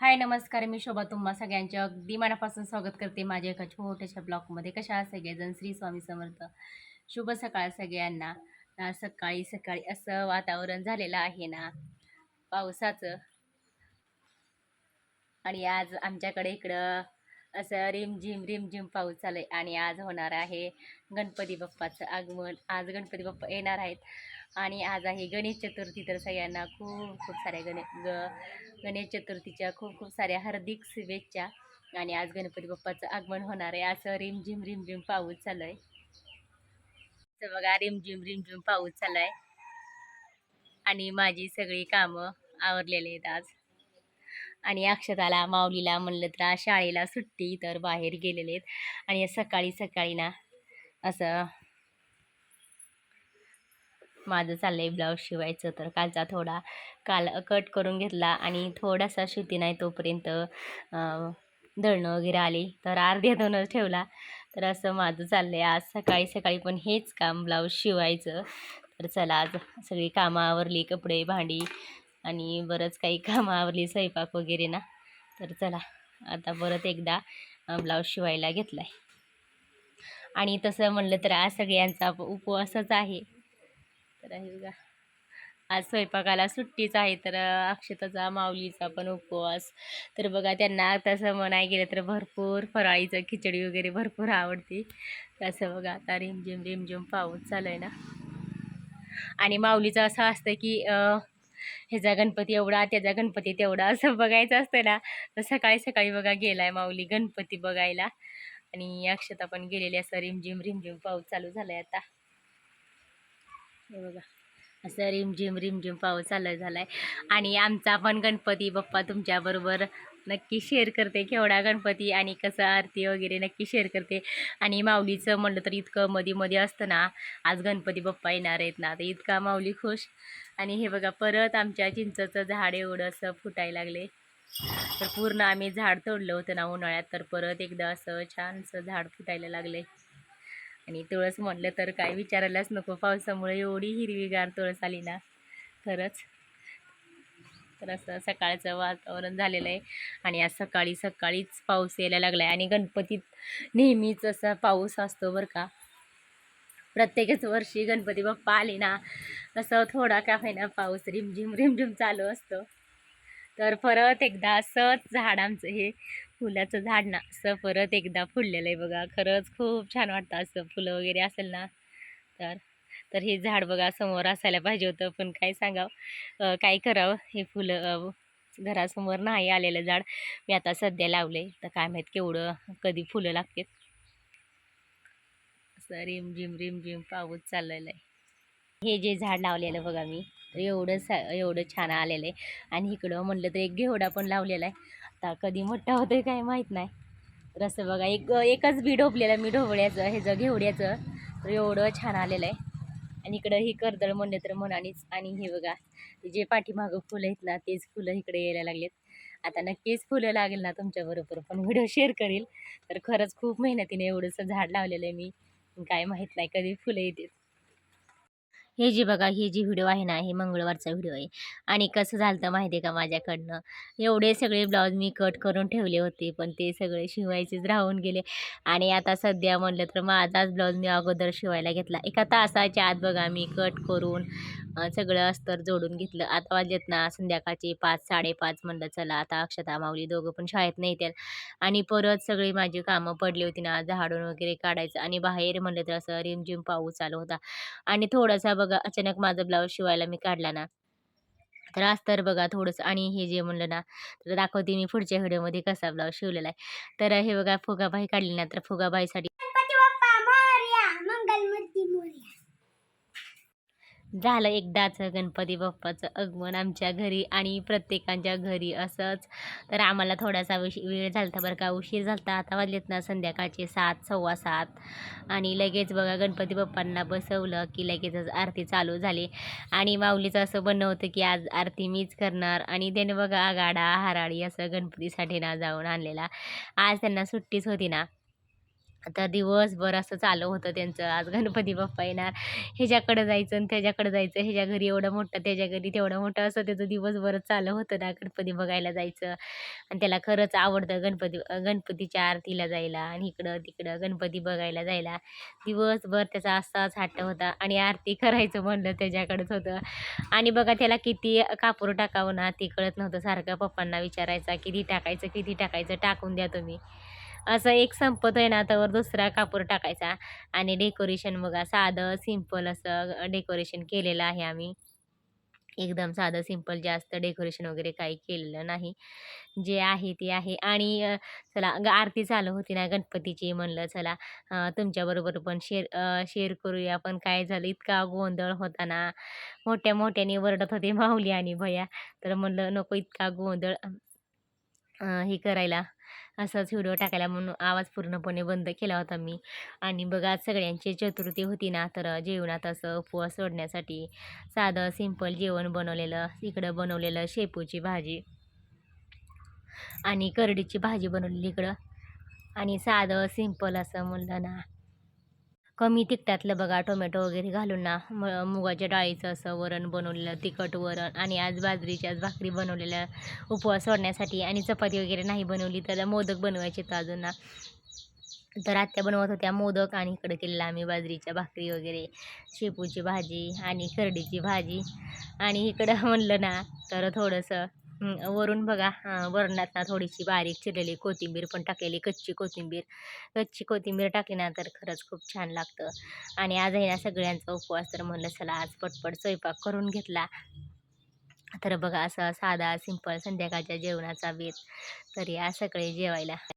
हाय नमस्कार. मी शोभा. तुम्हा सगळ्यांचे अगदी मनापासून स्वागत करते माझ्या एका छोट्याशा ब्लॉगमध्ये. कशा आहात सगळेजण? श्री स्वामी समर्थ. शुभ सकाळ सगळ्यांना. सकाळी सकाळी असं वातावरण झालेलं आहे ना पावसाचं. आणि आज आमच्याकडे इकडं असं रिमझिम रिमझिम पाऊस चालू आहे. आणि आज होणार आहे गणपती बाप्पाचं आगमन. आज गणपती बाप्पा येणार आहेत. आणि आज आहे गणेश चतुर्थी तर सगळ्यांना खूप खूप साऱ्या गणे ग गणेश चतुर्थीच्या खूप खूप साऱ्या हार्दिक शुभेच्छा. आणि आज गणपती बाप्पाचं आगमन होणार आहे. असं रिमझिम रिमझिम पाऊस चालू आहे तर बघा रिमझिम रिमझिम पाऊस चालू आहे आणि माझी सगळी कामं आवरलेली आहेत आज. आणि अक्षताला माऊलीला म्हणलं तर शाळेला सुट्टी तर बाहेर गेलेले आहेत. आणि सकाळी सकाळी ना असं माझं चाललंय ब्लाऊज शिवायचं तर कालचा थोडा काल कट करून घेतला आणि थोडासा शिवती नाही तोपर्यंत दळणं वगैरे आली तर अर्ध्या दोनच ठेवला. तर असं माझं चाललंय. आज सकाळी सकाळी पण हेच काम ब्लाऊज शिवायचं. तर चला आज सगळी कामं आवरली कपडे भांडी आणि बरंच काही कामं आवरली स्वयंपाक वगैरे ना. तर चला आता परत एकदा ब्लाऊज शिवायला घेतला आहे आणि तसं म्हणलं तर आज सगळ्यांचा उपवासच आहे. तर आहे बघा आज स्वयंपाकाला सुट्टीच आहे तर अक्षताचा माऊलीचा पण उपवास. तर बघा त्यांना तसं म्हणाय गेलं तर भरपूर फराळीचं खिचडी वगैरे भरपूर आवडते. तसं बघा आता रिमझिम रिमझिम पाऊस चालू आहे ना. आणि माऊलीचं असं असतं की ह्याचा गणपती एवढा त्याचा गणपती तेवढा असं बघायचं असतं ना. तर सकाळी सकाळी बघा गेलाय माऊली गणपती बघायला. आणि अक्षता पण गेलेली असं रिमझिम रिमझिम पाऊस चालू झालाय आता. हे बघा. असं रिमझिम रिमझिम पाऊस चालू आहे आणि आमचा पण गणपती बाप्पा तुमच्याबरोबर नक्की शेअर करते केवढा गणपती आणि कसं आरती वगैरे नक्की शेअर करते. आणि माऊलीचं म्हणलं तर इतकं मध्ये मध्ये असतं ना आज गणपती बाप्पा येणार आहेत ना तर इतका माऊली खुश. आणि हे बघा परत आमच्या चिंचचं झाड एवढं असं फुटायला लागले. तर पूर्ण आम्ही झाड तोडलं होतं ना उन्हाळ्यात तर परत एकदा असं छानसं झाड फुटायला लागले. आणि तुळस म्हटलं तर काय विचारायलाच नको. पावसामुळे एवढी हिरवीगार तुळस आली ना. खरंच. तर असं सकाळचं वातावरण झालेलं आहे. आणि आज सकाळी सकाळीच पाऊस यायला लागला आहे आणि गणपतीत नेहमीच असा पाऊस असतो बरं का. प्रत्येकच वर्षी गणपती बाप्पा आले ना असं थोडा का होईना पाऊस रिमझिम रिमझिम चालू असतो. तर परत एकदा असंच झाड आमचं हे फुलाचं झाड ना असं परत एकदा फुललेलं आहे बघा. खरंच खूप छान वाटतं असं फुलं वगैरे असेल ना तर तर हे झाड बघा समोर असायला पाहिजे होतं. पण काय सांगावं? काय करावं? हे फुलं घरासमोर नाही आलेलं झाड. मी आता सध्या लावलं आहे तर काय माहीत केवढं कधी फुलं लागतात असं रिमझिम रिमझिम पाऊस चाललेलं आहे. हे जे झाड लावलेलं बघा मी एवढं सा एवढं छान आलेलं आहे. आणि इकडं म्हणलं तर एक घेवडा पण लावलेला आहे. आता कधी मोठा होतोय काय माहीत नाही. तर असं बघा एक एकच बी डोबलेलं मी ढोबळ्याचं ह्याचं घेवड्याचं. तर एवढं छान आलेलं आहे. आणि इकडं ही कर्दळ म्हणलं तर म्हणानीच आणि हे बघा जे पाठीमागं फुलं आहेत ना तेच फुलं इकडे यायला लागलेत. आता नक्कीच फुलं लागेल ना तुमच्याबरोबर पण व्हिडिओ शेअर करील. तर खरंच खूप मेहनतीने एवढंसं झाड लावलेलं आहे मी. काय माहीत नाही कधी फुलं येतील. हे जी बघा हे जी व्हिडिओ आहे ना हे मंगळवारचा व्हिडिओ आहे. आणि कसं झालं तर माहिती आहे का माझ्याकडनं? एवढे सगळे ब्लाऊज मी कट करून ठेवले होते पण ते सगळे शिवायचेच राहून गेले. आणि आता सध्या म्हणलं तर माझाच ब्लाऊज मी अगोदर शिवायला घेतला. एका तासाच्या आत बघा मी कट करून सगळं अस्तर जोडून घेतलं. आता वाजलेत ना संध्याकाळचे पाच साडेपाच म्हणलं चला आता अक्षता माऊली दोघं पण शाळेत नाही येतील आणि परत सगळी माझी कामं पडली होती ना झाडून वगैरे काढायचं. आणि बाहेर म्हणलं तर असं रिमझिम पाऊस चालू होता. आणि थोडासा बघा अचानक माझा ब्लाऊज शिवायला मी काढला ना. तर आज तर बघा थोडंसं. आणि हे जे म्हणलं ना तर दाखवते मी पुढच्या व्हिडिओमध्ये कसा ब्लाऊज शिवलेला आहे. तर हे बघा फुगाबाई काढली ना तर फुगाबाईसाठी गणपती बाप्पा मोरया मंगलमूर्ती मोरया झालं एकदाच गणपती बाप्पाचं आगमन आमच्या घरी आणि प्रत्येकाच्या घरी असंच. तर आम्हाला थोडासा विश वेळ झाला होता बरं का. उशीर झाला होता. आता वाजलेत ना संध्याकाळचे सात सव्वा सात. आणि लगेच बघा गणपती बाप्पांना बसवलं की लगेचच आरती चालू झाली. आणि माऊलीचं असं बनणं होतं की आज आरती मीच करणार. आणि त्याने बघा गाडा हराळी असं गणपतीसाठी ना जाऊन आणलेला. आज त्यांना सुट्टीच होती ना. आता दिवसभर असं चालू होतं त्यांचं. आज गणपती बाप्पा येणार. ह्याच्याकडं जायचं आणि त्याच्याकडं जायचं. ह्याच्या घरी एवढं मोठं त्याच्या घरी तेवढं मोठं असं त्याचं दिवसभरच चालू होतं ना गणपती बघायला जायचं. आणि त्याला खरंच आवडतं गणपती गणपतीच्या आरतीला जायला आणि इकडं तिकडं गणपती बघायला जायला. दिवसभर त्याचा असाच हट्ट होता आणि आरती करायचं म्हणलं त्याच्याकडंच होतं. आणि बघा त्याला किती कापूर टाकावं ना ते कळत नव्हतं. सारखं पप्पांना विचारायचा किती टाकायचं किती टाकायचं टाकून द्या तुम्ही. असं एक संपत आहे ना त्यावर दुसरा कापूर टाकायचा आणि डेकोरेशन बघा साधं सिंपल असं डेकोरेशन केलेलं आहे आम्ही. एकदम साधं सिंपल जास्त डेकोरेशन वगैरे काही केलेलं नाही. जे आहे ते आहे. आणि चला आरती चालू होती ना गणपतीची म्हणलं चला तुमच्याबरोबर पण शेअर शेअर करूया. पण काय झालं इतका गोंधळ होता ना. मोठ्या मोठ्याने वरडत होते माऊली आणि भैया. तर म्हणलं नको इतका गोंधळ हे करायला. असाच व्हिडिओ टाकायला म्हणून आवाज पूर्णपणे बंद केला होता मी. आणि बघा सगळ्यांची चतुर्थी होती ना तर जेवणात असं उपवास सोडण्यासाठी साधं सिंपल जेवण बनवलेलं इकडं बनवलेलं शेपूची भाजी आणि करडीची भाजी बनवलेली इकडं. आणि साधं सिंपल असं म्हणलं ना कमी तिखटातलं बघा टोमॅटो वगैरे घालून ना म मुगाच्या डाळीचं असं वरण बनवलेलं तिखट वरण आणि आज बाजरीच्याच भाकरी बनवलेल्या उपवास सोडण्यासाठी आणि चपाती वगैरे नाही बनवली तर मोदक बनवायचे तर अजून ना. तर आत्या बनवत होत्या मोदक आणि इकडे केलेला आम्ही बाजरीच्या भाकरी वगैरे शेपूची भाजी आणि करडीची भाजी. आणि इकडं म्हणलं ना तर थोडंसं वरून बघा अं, वरणात ना थोडीशी बारीक चिरलेली कोथिंबीर पण टाकलेली कच्ची कोथिंबीर. कच्ची कोथिंबीर टाकल्यानंतर ना तर खरंच खूप छान लागतं. आणि आज आहे ना सगळ्यांचा उपवास तर म्हणलं चला आज पटपट स्वयंपाक करून घेतला. तर बघा असं साधा सिंपल संध्याकाळच्या जेवणाचा बेत तर या सगळे जेवायला.